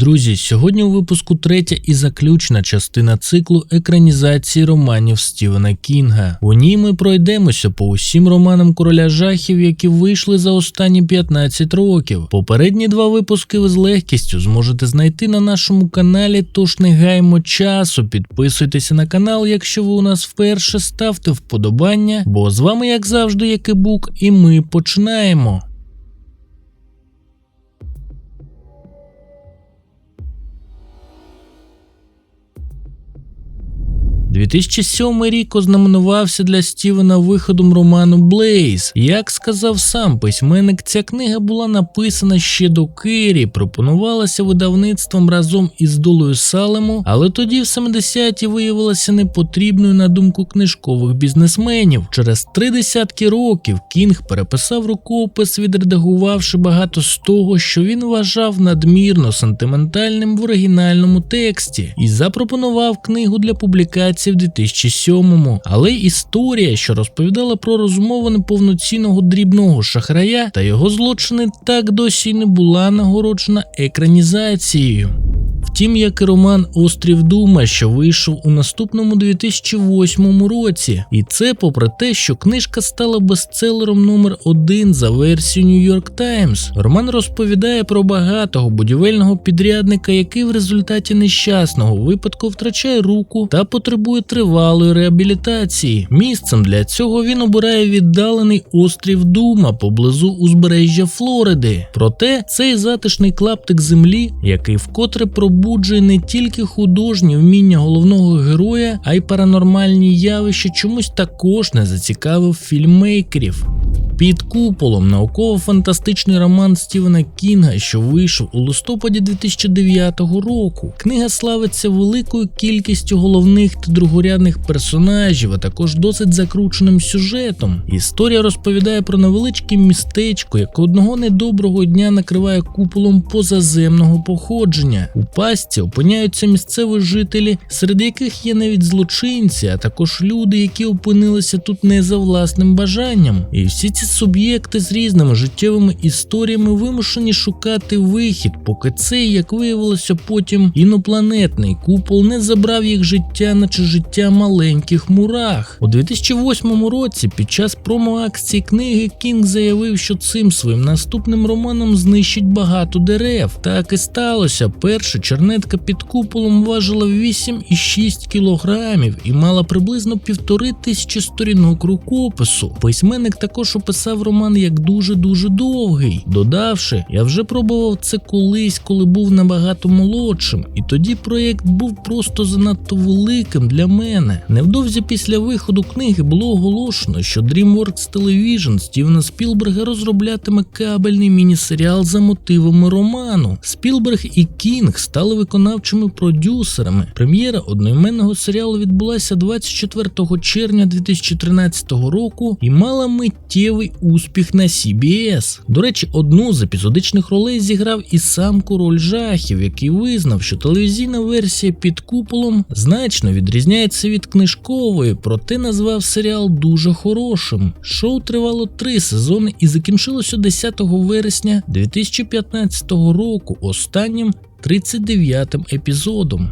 Друзі, сьогодні у випуску третя і заключна частина циклу екранізації романів Стівена Кінга. У ній ми пройдемося по усім романам короля жахів, які вийшли за останні 15 років. Попередні два випуски ви з легкістю зможете знайти на нашому каналі, тож не гаймо часу. Підписуйтеся на канал, якщо ви у нас вперше ставте вподобання. Бо з вами, як завжди, Якибук, і ми починаємо. 2007 рік ознаменувався для Стівена виходом роману Блейз. Як сказав сам письменник, ця книга була написана ще до Кері, пропонувалася видавництвом разом із долою Салему, але тоді в 70-ті виявилася непотрібною на думку книжкових бізнесменів. Через три десятки років Кінг переписав рукопис, відредагувавши багато з того, що він вважав надмірно сентиментальним в оригінальному тексті, і запропонував книгу для публікації в 2007-му. Але історія, що розповідала про розмову неповноцінного дрібного шахрая та його злочини, так досі не була нагороджена екранізацією. Втім, як і роман Острів Дума, що вийшов у наступному 2008 році, і це попри те, що книжка стала бестселером номер один за версією New York Times. Роман розповідає про багатого будівельного підрядника, який в результаті нещасного випадку втрачає руку та потребує тривалої реабілітації. Місцем для цього він обирає віддалений острів Дума поблизу узбережжя Флориди. Проте цей затишний клаптик землі, який вкотре пробуджує не тільки художні вміння головного героя, а й паранормальні явища чомусь також не зацікавив фільммейкерів. Під куполом науково-фантастичний роман Стівена Кінга, що вийшов у листопаді 2009 року. Книга славиться великою кількістю головних та другорядних персонажів, а також досить закрученим сюжетом. Історія розповідає про невеличке містечко, яке одного недоброго дня накриває куполом позаземного походження. У пастці опиняються місцеві жителі, серед яких є навіть злочинці, а також люди, які опинилися тут не за власним бажанням. І всі ці суб'єкти з різними життєвими історіями вимушені шукати вихід, поки цей, як виявилося, потім інопланетний купол не забрав їх життя, наче життя маленьких мурах. У 2008 році, під час промо-акції книги, Кінг заявив, що цим своїм наступним романом знищить багато дерев. Так і сталося. Перша чернетка під куполом важила 8,6 кілограмів і мала приблизно півтори тисячі сторінок рукопису. Письменник також описав роман як дуже-дуже довгий, додавши, я вже пробував це колись, коли був набагато молодшим, і тоді проєкт був просто занадто великим для мене. Невдовзі після виходу книги було оголошено, що DreamWorks Television Стівена Спілберга розроблятиме кабельний міні-серіал за мотивами роману. Спілберг і Кінг стали виконавчими продюсерами. Прем'єра одноіменного серіалу відбулася 24 червня 2013 року і мала миттєвий успіх на CBS. До речі, одну з епізодичних ролей зіграв і сам король жахів, який визнав, що телевізійна версія під куполом значно відрізняється від книжкової, проте назвав серіал дуже хорошим. Шоу тривало три сезони і закінчилося 10 вересня 2015 року. Останнім 39-м епізодом.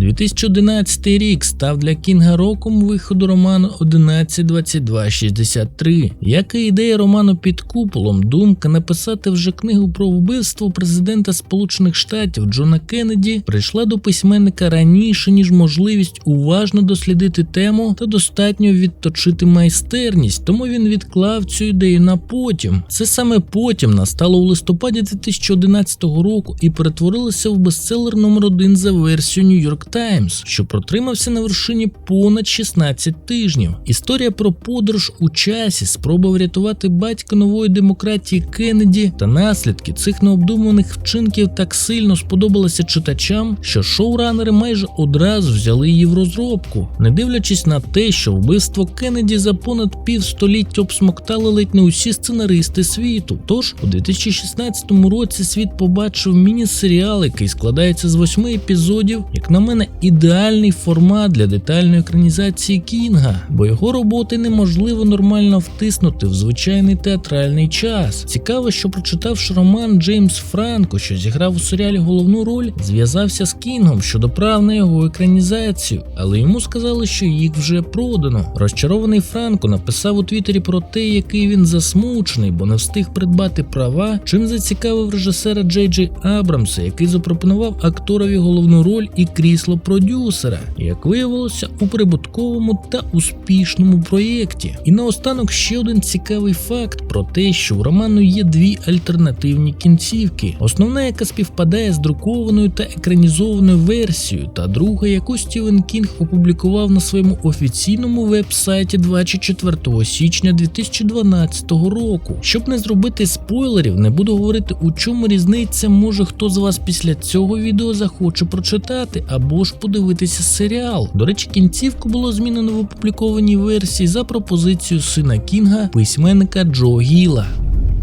2011 рік став для Кінга роком виходу роману 11.22.63. Як і ідея роману під куполом, думка написати вже книгу про вбивство президента Сполучених Штатів Джона Кеннеді прийшла до письменника раніше, ніж можливість уважно дослідити тему та достатньо відточити майстерність, тому він відклав цю ідею на потім. Це саме потім настало у листопаді 2011 року і перетворилося в бестселер номер один за версією New Times, що протримався на вершині понад 16 тижнів. Історія про подорож у часі, спроба врятувати батька нової демократії Кеннеді та наслідки цих необдуманих вчинків так сильно сподобалася читачам, що шоуранери майже одразу взяли її в розробку, не дивлячись на те, що вбивство Кеннеді за понад півстоліття обсмоктали ледь не усі сценаристи світу. Тож у 2016 році світ побачив міні-серіал, який складається з восьми епізодів, як на мене мене ідеальний формат для детальної екранізації Кінга, бо його роботи неможливо нормально втиснути в звичайний театральний час. Цікаво, що прочитавши роман Джеймс Франко, що зіграв у серіалі головну роль, зв'язався з Кінгом щодо прав на його екранізацію, але йому сказали, що їх вже продано. Розчарований Франко написав у Твіттері про те, який він засмучений, бо не встиг придбати права, чим зацікавив режисера Джей Джей Абрамса, який запропонував акторові головну роль і крісло продюсера, як виявилося у прибутковому та успішному проєкті. І наостанок ще один цікавий факт про те, що в роману є дві альтернативні кінцівки: основна, яка співпадає з друкованою та екранізованою версією, та друга, яку Стівен Кінг опублікував на своєму офіційному веб-сайті 24 січня 2012 року. Щоб не зробити спойлерів, не буду говорити, у чому різниця, може хто з вас після цього відео захоче прочитати або ж подивитися серіал. До речі, кінцівку було змінено в опублікованій версії за пропозицією сина Кінга, письменника Джо Гіла.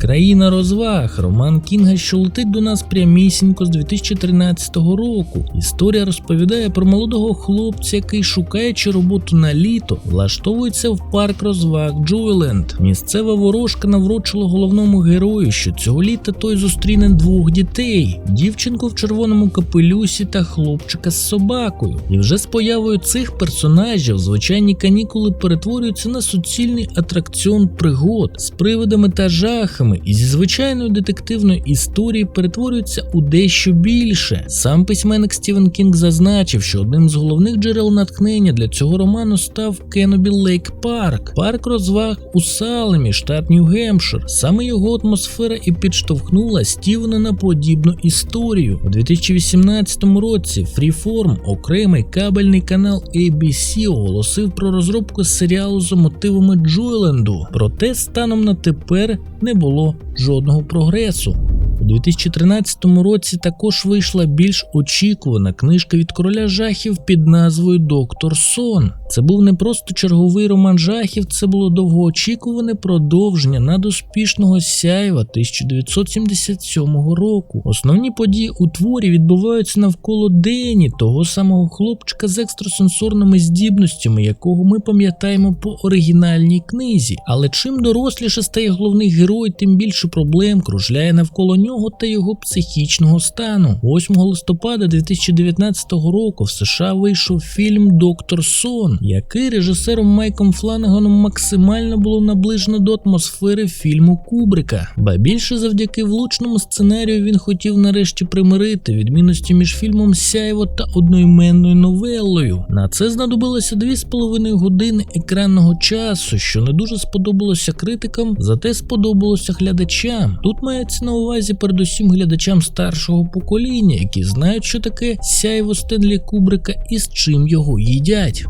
Країна розваг, роман Кінга, що летить до нас прямісінько з 2013 року. Історія розповідає про молодого хлопця, який, шукаючи роботу на літо, влаштовується в парк розваг Джойленд. Місцева ворожка наврочила головному герою, що цього літа той зустріне двох дітей: дівчинку в червоному капелюсі та хлопчика з собакою. І вже з появою цих персонажів звичайні канікули перетворюються на суцільний атракціон пригод з привидами та жахами і зі звичайної детективної історії перетворюються у дещо більше. Сам письменник Стівен Кінг зазначив, що одним з головних джерел натхнення для цього роману став Кенобі Лейк Парк, парк розваг у Салемі, штат Нью-Гемпшир. Саме його атмосфера і підштовхнула Стівена на подібну історію. У 2018 році Freeform, окремий кабельний канал ABC, оголосив про розробку серіалу за мотивами Джойленду. Проте станом на тепер не було жодного прогресу. У 2013 році також вийшла більш очікувана книжка від короля жахів під назвою Доктор Сон. Це був не просто черговий роман жахів, це було довгоочікуване продовження надуспішного сяйва 1977 року. Основні події у творі відбуваються навколо Дені, того самого хлопчика з екстрасенсорними здібностями, якого ми пам'ятаємо по оригінальній книзі. Але чим доросліше стає головний герой, тим більше проблем кружляє навколо нього та його психічного стану. 8 листопада 2019 року в США вийшов фільм Доктор Сон, який режисером Майком Фланаганом максимально було наближено до атмосфери фільму Кубрика. Ба більше завдяки влучному сценарію він хотів нарешті примирити відмінності між фільмом Сяйво та одноіменною новелою. На це знадобилося 2,5 години екранного часу, що не дуже сподобалося критикам, зате сподобалося глядачам. Тут мається на увазі передусім глядачам старшого покоління, які знають, що таке сяйво Стенлі Кубрика і з чим його їдять.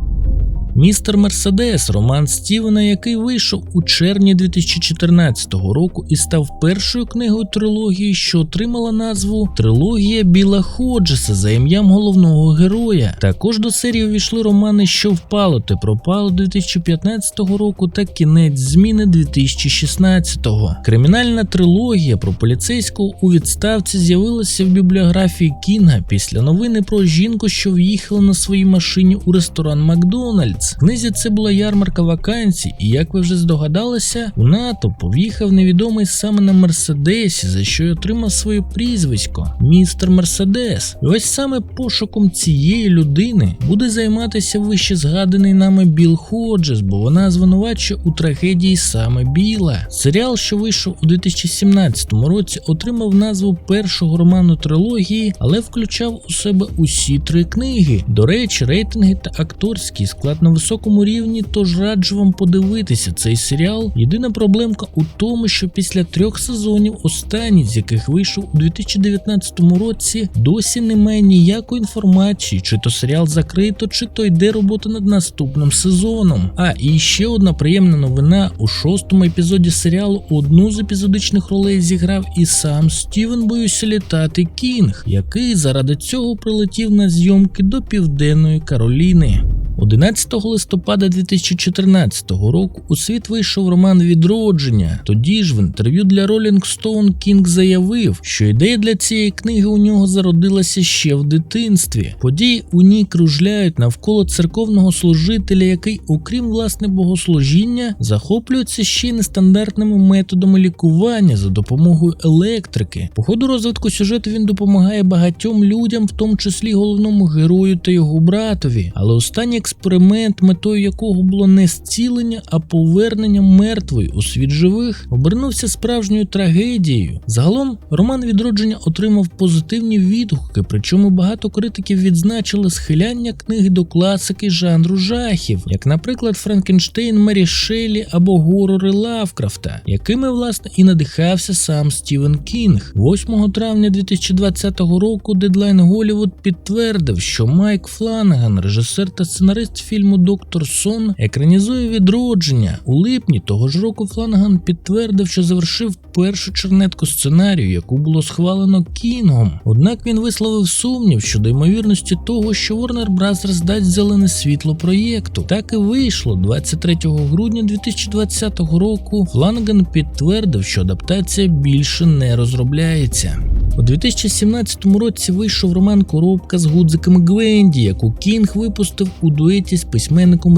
Містер Мерседес, роман Стівена, який вийшов у червні 2014 року і став першою книгою трилогії, що отримала назву Трилогія Біла Ходжеса за ім'ям головного героя. Також до серії увійшли романи Що впало, те пропало 2015 року та Кінець зміни 2016. Кримінальна трилогія про поліцейського у відставці з'явилася в бібліографії Кінга після новини про жінку, що в'їхала на своїй машині у ресторан Макдональдс. В книзі це була ярмарка вакансій, і як ви вже здогадалися, у НАТО пов'їхав невідомий саме на Мерседесі, за що й отримав своє прізвисько містер Мерседес. І ось саме пошуком цієї людини буде займатися вище згаданий нами Біл Ходжес, бо вона звинувачує у трагедії саме Біла. Серіал, що вийшов у 2017 році, отримав назву першого роману трилогії, але включав у себе усі три книги. До речі, рейтинги та акторський склад на високому рівні, тож раджу вам подивитися цей серіал. Єдина проблемка у тому, що після трьох сезонів, останній з яких вийшов у 2019 році, досі немає ніякої інформації, чи то серіал закрито, чи то йде робота над наступним сезоном. А і ще одна приємна новина: у шостому епізоді серіалу одну з епізодичних ролей зіграв і сам Стівен Боюся літати Кінг, який заради цього прилетів на зйомки до Південної Кароліни. 11 листопада 2014 року у світ вийшов роман Відродження. Тоді ж в інтерв'ю для Rolling Stone Кінг заявив, що ідея для цієї книги у нього зародилася ще в дитинстві. Події у ній кружляють навколо церковного служителя, який, окрім власне богослужіння, захоплюється ще й нестандартними методами лікування за допомогою електрики. По ходу розвитку сюжету він допомагає багатьом людям, в тому числі головному герою та його братові. Але останній експеримент, метою якого було не зцілення, а повернення мертвої у світ живих, обернувся справжньою трагедією. Загалом роман відродження отримав позитивні відгуки, причому багато критиків відзначили схиляння книги до класики жанру жахів, як, наприклад, Франкенштейн Мері Шеллі або горори Лавкрафта, якими власне і надихався сам Стівен Кінг. 8 травня 2020 року Дедлайн Голівуд підтвердив, що Майк Фланаган, режисер та сценарист фільму Доктор Сон, екранізує відродження. У липні того ж року Фланаган підтвердив, що завершив першу чернетку сценарію, яку було схвалено Кінгом. Однак він висловив сумнів щодо ймовірності того, що Warner Bros. дасть зелене світло проєкту. Так і вийшло 23 грудня 2020 року. Фланган підтвердив, що адаптація більше не розробляється. У 2017 році вийшов роман Коробка з гудзиками Гвенді, яку Кінг випустив у дуеті з письменником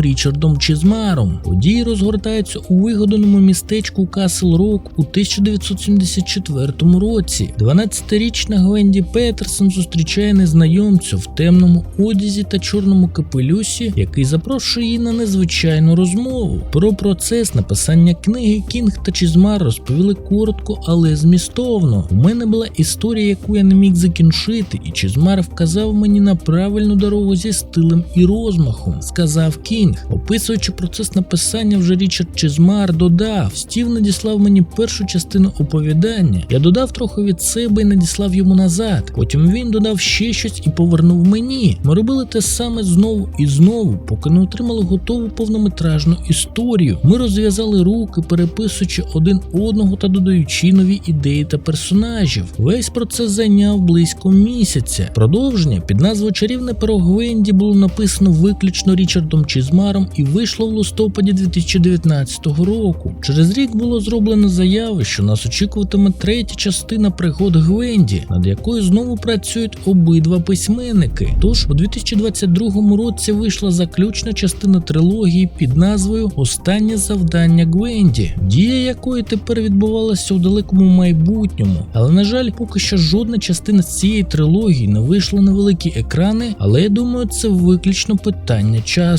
Річардом Чизмаром. Події розгортаються у вигаданому містечку Касл Рок у 1974 році. 12-річна Гвенді Петерсон зустрічає незнайомця в темному одязі та чорному капелюсі, який запрошує її на незвичайну розмову. Про процес написання книги Кінг та Чизмар розповіли коротко, але змістовно. У мене була історія, яку я не міг закінчити, і Чизмар вказав мені на правильну дорогу зі стилем і розмахом, сказав Кінг. Описуючи процес написання, вже Річард Чизмар додав: Стів надіслав мені першу частину оповідання. Я додав трохи від себе і надіслав йому назад. Потім він додав ще щось і повернув мені. Ми робили те саме знову і знову, поки не отримали готову повнометражну історію. Ми розв'язали руки, переписуючи один одного та додаючи нові ідеї та персонажів. Весь процес зайняв близько місяця. Продовження під назвою Чарівне перо Гвенді було написано виключно Річардом Чізмаром і вийшло в листопаді 2019 року. Через рік було зроблено заяви, що нас очікуватиме третя частина пригод Гвенді, над якою знову працюють обидва письменники. Тож у 2022 році вийшла заключна частина трилогії під назвою Останнє завдання Гвенді, дія якої тепер відбувалася у далекому майбутньому. Але на жаль, поки що жодна частина з цієї трилогії не вийшла на великі екрани, але я думаю, це виключно питання часу.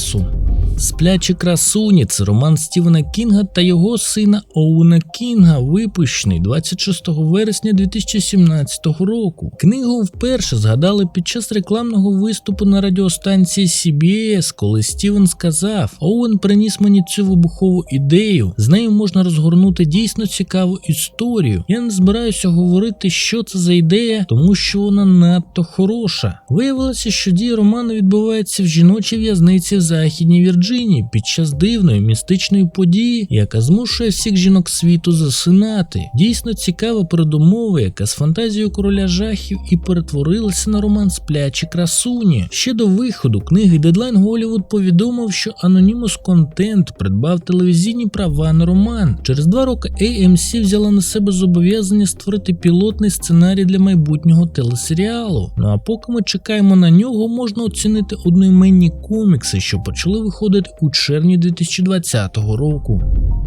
Сплячі красуні це роман Стівена Кінга та його сина Оуена Кінга, випущений 26 вересня 2017 року. Книгу вперше згадали під час рекламного виступу на радіостанції CBS, коли Стівен сказав: Оуен приніс мені цю вибухову ідею. З нею можна розгорнути дійсно цікаву історію. Я не збираюся говорити, що це за ідея, тому що вона надто хороша. Виявилося, що дія роману відбувається в жіночій в'язниці в Західній Вірджинії під час дивної містичної події, яка змушує всіх жінок світу засинати. Дійсно цікава передумова, яка з фантазією короля жахів і перетворилася на роман Сплячі красуні. Ще до виходу книги Дедлайн Голівуд повідомив, що Anonymous Content придбав телевізійні права на роман. Через два роки AMC взяла на себе зобов'язання створити пілотний сценарій для майбутнього телесеріалу. Ну а поки ми чекаємо на нього, можна оцінити одноіменні комікси, що почали виходити у червні 2020 року.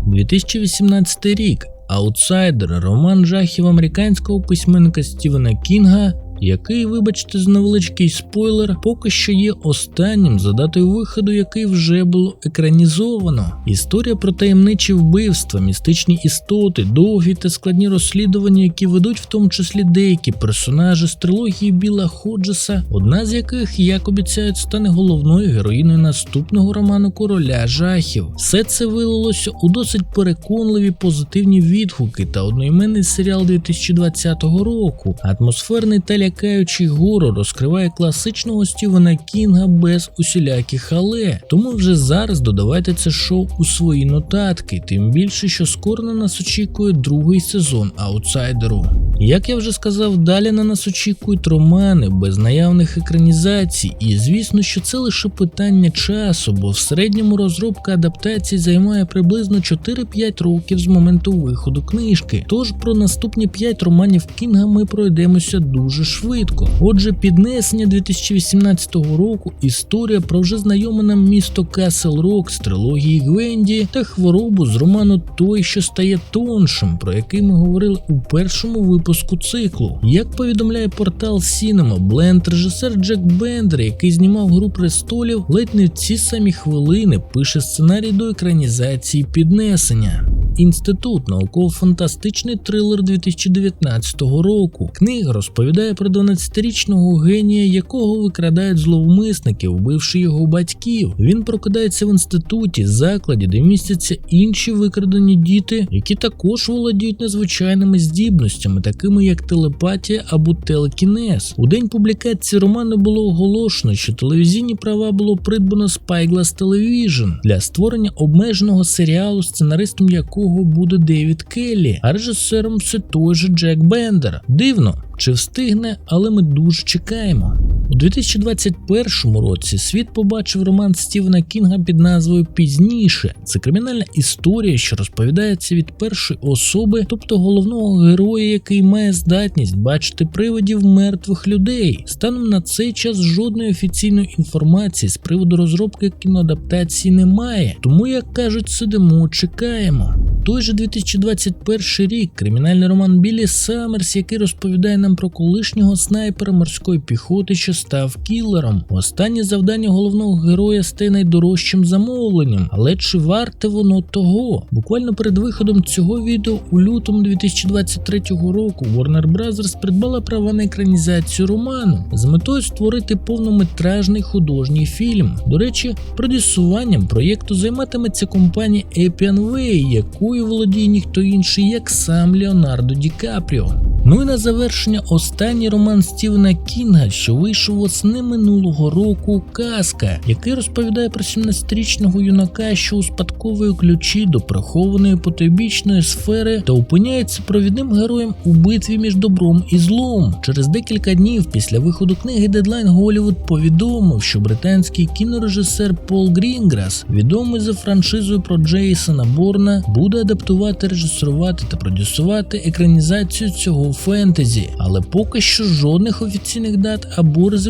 2018 рік. Аутсайдер роман жахів американського письменника Стівена Кінга, який, вибачте, за невеличкий спойлер, поки що є останнім за датою виходу, який вже було екранізовано. Історія про таємничі вбивства, містичні істоти, довгі та складні розслідування, які ведуть в тому числі деякі персонажі з трилогії Біла Ходжеса, одна з яких, як обіцяють, стане головною героїною наступного роману Короля жахів. Все це вилилося у досить переконливі позитивні відгуки та одноіменний серіал 2020 року, атмосферний та лякаючий горор розкриває класичного Стівена Кінга без усіляких але. Тому вже зараз додавайте це шоу у свої нотатки, тим більше, що скоро на нас очікує другий сезон аутсайдеру. Як я вже сказав, далі на нас очікують романи без наявних екранізацій, і звісно, що це лише питання часу, бо в середньому розробка адаптації займає приблизно 4-5 років з моменту виходу книжки. Тож про наступні 5 романів Кінга ми пройдемося дуже швидко. Отже, піднесення 2018 року, історія про вже знайоме нам місто Касл Рок з трилогії Гвенді та хворобу з роману Той, що стає тоншим, про який ми говорили у першому випуску циклу. Як повідомляє портал Cinema, Бленд, режисер Джек Бендер, який знімав гру престолів, ледь не в ці самі хвилини пише сценарій до екранізації піднесення. Інститут науково-фантастичний трилер 2019 року. Книга розповідає про 12-річного генія, якого викрадають зловмисники, вбивши його батьків. Він прокидається в інституті, закладі, де містяться інші викрадені діти, які також володіють незвичайними здібностями, такими як телепатія або телекінез. У день публікації роману було оголошено, що телевізійні права було придбано Spyglass Television для створення обмеженого серіалу, сценаристом якого буде Девід Келлі, а режисером все той же Джек Бендер. Дивно, чи встигне, але ми дуже чекаємо. У 2021 році світ побачив роман Стівена Кінга під назвою Пізніше. Це кримінальна історія, що розповідається від першої особи, тобто головного героя, який має здатність бачити привидів мертвих людей. Станом на цей час жодної офіційної інформації з приводу розробки кіноадаптації немає, тому, як кажуть, сидимо, чекаємо. Той же 2021 рік кримінальний роман Білі Саммерс, який розповідає нам про колишнього снайпера морської піхоти, що став кілером. Останнє завдання головного героя стає найдорожчим замовленням, але чи варте воно того? Буквально перед виходом цього відео у лютому 2023 року Warner Bros. придбала права на екранізацію роману з метою створити повнометражний художній фільм. До речі, продюсуванням проєкту займатиметься компанія Appian Way, якою володіє ніхто інший, як сам Леонардо Ді Капріо. Ну і на завершення останній роман Стівена Кінга, що вийшов восени минулого року Казка, який розповідає про 17-річного юнака, що успадковує ключі до прихованої потойбічної сфери та опиняється провідним героєм у битві між добром і злом. Через декілька днів після виходу книги Дедлайн Голлівуд повідомив, що британський кінорежисер Пол Грінграс, відомий за франшизою про Джейсона Борна, буде адаптувати, режисувати та продюсувати екранізацію цього фентезі, але поки що жодних офіційних дат або результатів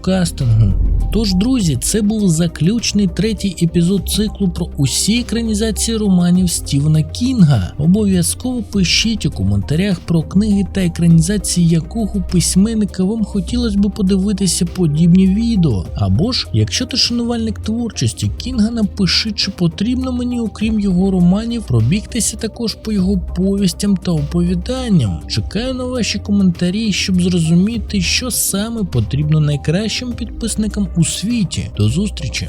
кастингу. Тож, друзі, це був заключний третій епізод циклу про усі екранізації романів Стівена Кінга. Обов'язково пишіть у коментарях про книги та екранізації якого письменника вам хотілося б подивитися подібні відео. Або ж, якщо ти шанувальник творчості Кінга, напиши, чи потрібно мені, окрім його романів, пробігтися також по його повістям та оповіданням. Чекаю на ваші коментарі, щоб зрозуміти, що саме потрібно найкращим підписникам у світі. До зустрічі!